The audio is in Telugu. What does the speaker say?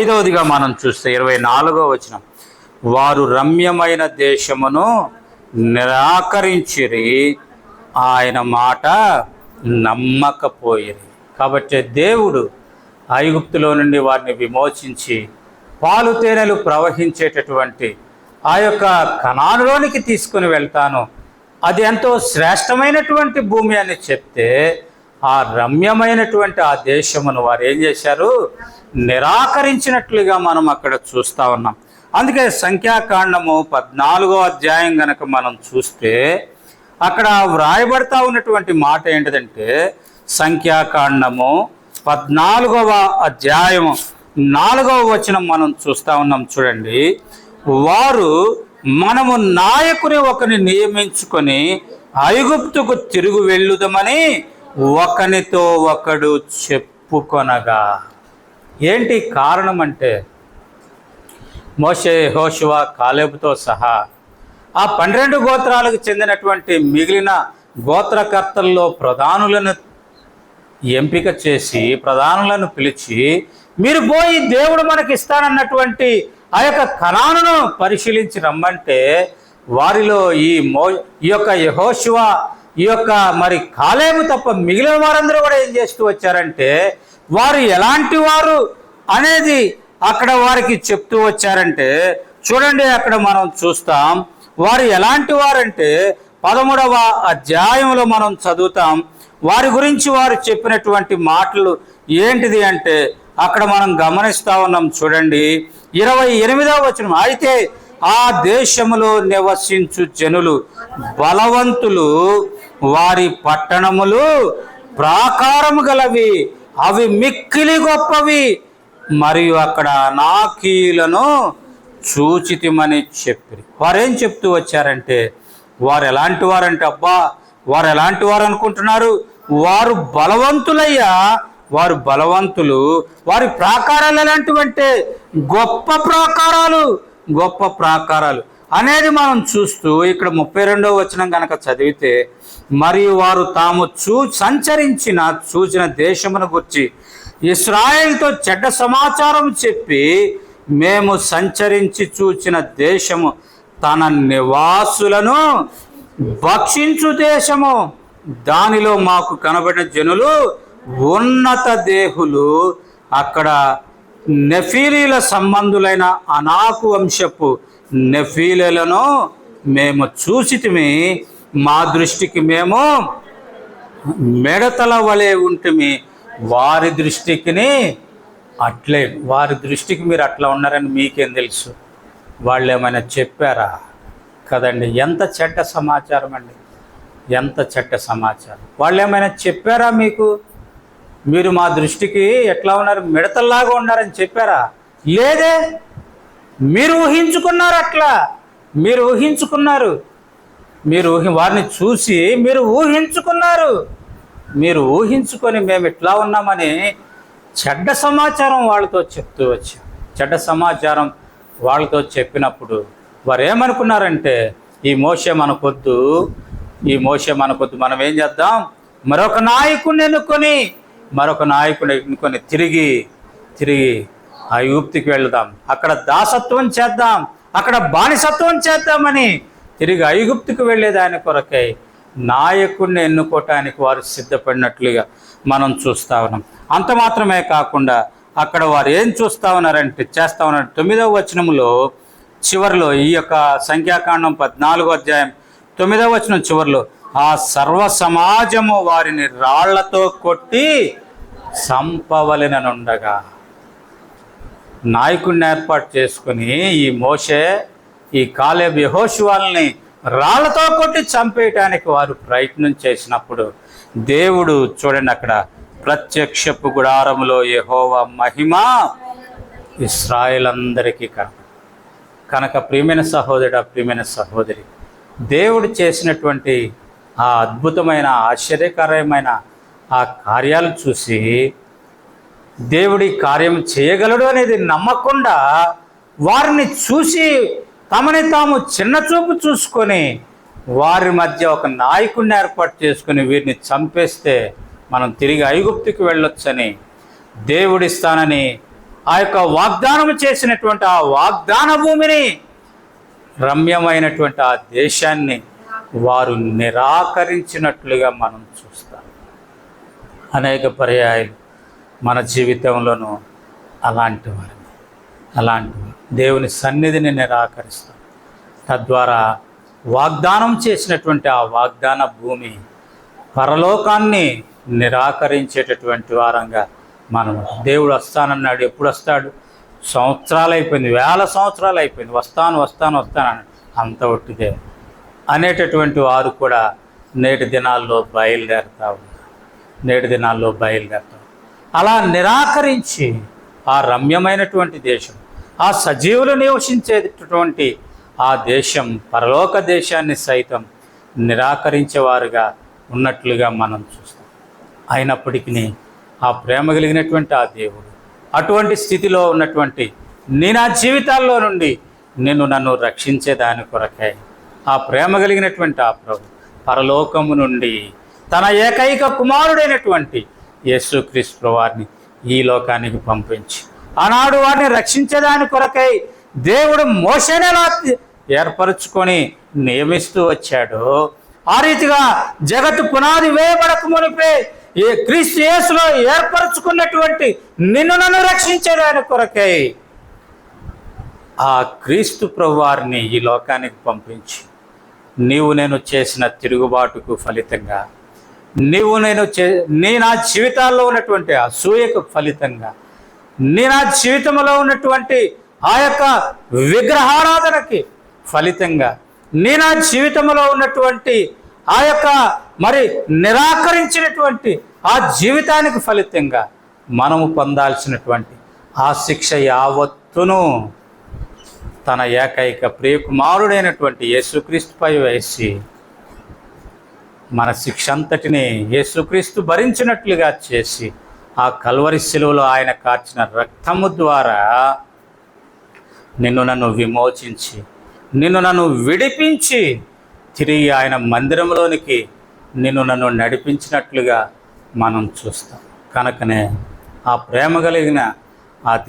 ఐదవదిగా మనం చూస్తే ఇరవై నాలుగో వచనం. వారు రమ్యమైన దేశమును నిరాకరించిరి ఆయన మాట నమ్మకపోయిరి. కాబట్టి దేవుడు ఐగుప్తులో నుండి వారిని విమోచించి పాలు తేనెలు ప్రవహించేటటువంటి ఆ యొక్క కణానులోనికి తీసుకుని వెళ్తాను. అది ఎంతో శ్రేష్టమైనటువంటి భూమి అని చెప్తే ఆ రమ్యమైనటువంటి ఆ దేశమును వారు ఏం చేశారు? నిరాకరించినట్లుగా మనం అక్కడ చూస్తా ఉన్నాం. అందుకే సంఖ్యాకాండము పద్నాలుగో అధ్యాయం గనక మనం చూస్తే అక్కడ వ్రాయబడతా ఉన్నటువంటి మాట ఏంటిదంటే సంఖ్యాకాండము పద్నాలుగవ అధ్యాయము నాలుగవ వచనం మనం చూస్తా ఉన్నాం చూడండి. వారు మనము నాయకుని ఒకరిని నియమించుకొని ఐగుప్తుకు తిరుగు వెళ్ళుదమని ఒకనితో ఒకడు చెప్పుకొనగా. ఏంటి కారణం అంటే మోషే హోషువ కాలేబుతో సహా ఆ పన్నెండు గోత్రాలకు చెందినటువంటి మిగిలిన గోత్రకర్తల్లో ప్రధానులను ఎంపిక చేసి ప్రధానులను పిలిచి మీరు పోయి దేవుడు మనకి ఇస్తానన్నటువంటి ఆ యొక్క కణాలను పరిశీలించి రమ్మంటే వారిలో ఈ మో ఈ యొక్క యహోశివ ఈ యొక్క మరి కాలేము తప్ప మిగిలిన వారందరూ కూడా ఏం చేస్తూ వచ్చారంటే వారు ఎలాంటి వారు అనేది అక్కడ వారికి చెప్తూ వచ్చారంటే చూడండి అక్కడ మనం చూస్తాం వారు ఎలాంటి వారంటే పదమూడవ అధ్యాయంలో మనం చదువుతాం వారి గురించి వారు చెప్పినటువంటి మాటలు ఏంటిది అంటే అక్కడ మనం గమనిస్తా ఉన్నాం చూడండి ఇరవై ఎనిమిదవ వచనం. అయితే ఆ దేశములో నివసించు జనులు బలవంతులు వారి పట్టణములు ప్రాకారము గలవి అవి మిక్కిలి గొప్పవి. మరియు అక్కడ నాకీలను చూచితిమని చెప్పి వారేం చెప్తూ వచ్చారంటే వారు ఎలాంటి వారంటే అబ్బా వారు ఎలాంటి వారు అనుకుంటున్నారు? వారు బలవంతులయ్యా వారు బలవంతులు వారి ప్రాకారాలు ఎలాంటివంటే గొప్ప ప్రాకారాలు. గొప్ప ప్రాకారాలు అనేది మనం చూస్తూ ఇక్కడ ముప్పై రెండవ వచనం కనుక చదివితే మరియు వారు తాము చూ సంచరించిన చూసిన దేశమును గుర్చి ఇస్రాయేల్తో చెడ్డ సమాచారం చెప్పి మేము సంచరించి చూచిన దేశము తన నివాసులను భక్షించు దేశము. దానిలో మాకు కనబడిన జనులు ఉన్నత దేహులు. అక్కడ నెఫీలీల సంబంధులైన అనాకు వంశపు నెఫీలీలను మేము చూసితిమి. మా దృష్టికి మేము మెడతల వలె ఉంటుమి. వారి దృష్టికిని అట్లే వారి దృష్టికి మీరు అట్లా ఉన్నారని మీకేం తెలుసు? వాళ్ళు ఏమైనా చెప్పారా? కదండి ఎంత చెడ్డ సమాచారం అండి ఎంత చెడ్డ సమాచారం? వాళ్ళు ఏమైనా చెప్పారా మీకు? మీరు మా దృష్టికి ఎట్లా ఉన్నారు? మిడతల్లాగా ఉన్నారని చెప్పారా? లేదే. మీరు ఊహించుకున్నారు అట్లా. మీరు ఊహించుకున్నారు. మీరు ఊహి వారిని చూసి మీరు ఊహించుకున్నారు. మీరు ఊహించుకొని మేము ఇట్లా ఉన్నామని చెడ్డ సమాచారం వాళ్ళతో చెప్తూ వచ్చాం. చెడ్డ సమాచారం వాళ్ళతో చెప్పినప్పుడు వారు ఏమనుకున్నారంటే ఈ మోసే మనకొద్దు ఈ మోసే మనకొద్దు మనం ఏం చేద్దాం? మరొక నాయకుడిని ఎన్నుకొని మరొక నాయకుని ఎన్నుకొని తిరిగి తిరిగి ఆ యూప్తికి వెళ్దాం. అక్కడ దాసత్వం చేద్దాం. అక్కడ బానిసత్వం చేద్దామని తిరిగి ఐగుప్తుకు వెళ్ళేదాని కొరకై నాయకుడిని ఎన్నుకోవటానికి వారు సిద్ధపడినట్లుగా మనం చూస్తా ఉన్నాం. అంత మాత్రమే కాకుండా అక్కడ వారు ఏం చూస్తా ఉన్నారంటే చేస్తా ఉన్నారు తొమ్మిదవ వచనములో చివరిలో ఈ యొక్క సంఖ్యాకాండం పద్నాలుగో అధ్యాయం తొమ్మిదవ వచనం చివరిలో ఆ సర్వ సమాజము వారిని రాళ్ళతో కొట్టి సంపవలెననుండగా నాయకుడిని ఏర్పాటు చేసుకుని ఈ మోషే ఈ కాలేబ్ యహోశివాల్ని రాళ్ళతో కొట్టి చంపేయటానికి వారు ప్రయత్నం చేసినప్పుడు దేవుడు చూడండి అక్కడ ప్రత్యక్షపు గుడారములో యహోవ మహిమ ఇస్రాయేల్ అందరికీ కనపడు కనుక ప్రియమైన సహోదరుడు ప్రియమైన సహోదరి దేవుడు చేసినటువంటి ఆ అద్భుతమైన ఆశ్చర్యకరమైన ఆ కార్యాలు చూసి దేవుడి కార్యం చేయగలడు అనేది నమ్మకుండా వారిని చూసి తమని తాము చిన్న చూపు చూసుకొని వారి మధ్య ఒక నాయకుడిని ఏర్పాటు చేసుకుని వీరిని చంపేస్తే మనం తిరిగి ఐగుప్తుకి వెళ్ళొచ్చని దేవుడిస్తానని ఆ యొక్క వాగ్దానం చేసినటువంటి ఆ వాగ్దాన భూమిని రమ్యమైనటువంటి ఆ దేశాన్ని వారు నిరాకరించినట్లుగా మనం చూస్తాం. అనేక పర్యాయాలు మన జీవితంలోనూ అలాంటి వారిని అలాంటి దేవుని సన్నిధిని నిరాకరిస్తాం. తద్వారా వాగ్దానం చేసినటువంటి ఆ వాగ్దాన భూమి పరలోకాన్ని నిరాకరించేటటువంటి వారంగా మనం దేవుడు వస్తానన్నాడు ఎప్పుడు వస్తాడు? సంవత్సరాలు అయిపోయింది వేల సంవత్సరాలు అయిపోయింది. వస్తాను వస్తాను వస్తాను అంత ఒట్టిదే అనేటటువంటి వారు కూడా నేటి దినాల్లో బయలుదేరుతా ఉన్నారు. నేటి దినాల్లో బయలుదేరుతా అలా నిరాకరించి ఆ రమ్యమైనటువంటి దేశం ఆ సజీవులు నివసించేటటువంటి ఆ దేశం పరలోక దేశాన్ని సైతం నిరాకరించేవారుగా ఉన్నట్లుగా మనం చూస్తాం. అయినప్పటికీ ఆ ప్రేమ కలిగినటువంటి ఆ దేవుడు అటువంటి స్థితిలో ఉన్నటువంటి నీ నా జీవితాల్లో నుండి నేను నన్ను రక్షించే దాని కొరకై ఆ ప్రేమ కలిగినటువంటి ఆ ప్రభు పరలోకము నుండి తన ఏకైక కుమారుడైనటువంటి యేసుక్రీస్తు వారిని ఈ లోకానికి పంపించి ఆనాడు వారిని రక్షించడానికి కొరకై దేవుడు మోసనేలా ఏర్పరచుకొని నియమిస్తూ వచ్చాడు. ఆ రీతిగా జగత్తు పునాది వేయబడక మునిపే ఏ క్రీస్తు యేసులో ఏర్పరచుకున్నటువంటి నిన్ను నన్ను రక్షించేదాని కొరకై ఆ క్రీస్తు ప్రభువారిని ఈ లోకానికి పంపించి నీవు నేను చేసిన తిరుగుబాటుకు ఫలితంగా నీవు నేను చే నీ నా జీవితాల్లో ఉన్నటువంటి అసూయకు ఫలితంగా నీ నా జీవితంలో ఉన్నటువంటి ఆ యొక్క విగ్రహారాధనకి ఫలితంగా నీ నా జీవితంలో ఉన్నటువంటి ఆ యొక్క మరి నిరాకరించినటువంటి ఆ జీవితానికి ఫలితంగా మనము పొందాల్సినటువంటి ఆ శిక్ష యావత్తును తన ఏకైక ప్రియకుమారుడైనటువంటి యేసుక్రీస్తుపై వేసి మన శిక్ష అంతటిని యేసుక్రీస్తు భరించినట్లుగా చేసి ఆ కల్వరి శిలువలో ఆయన కార్చిన రక్తము ద్వారా నిన్ను నన్ను విమోచించి నిన్ను నన్ను విడిపించి తిరిగి ఆయన మందిరంలోనికి నిన్ను నన్ను నడిపించినట్లుగా మనం చూస్తాం. కనుకనే ఆ ప్రేమ కలిగిన ఆ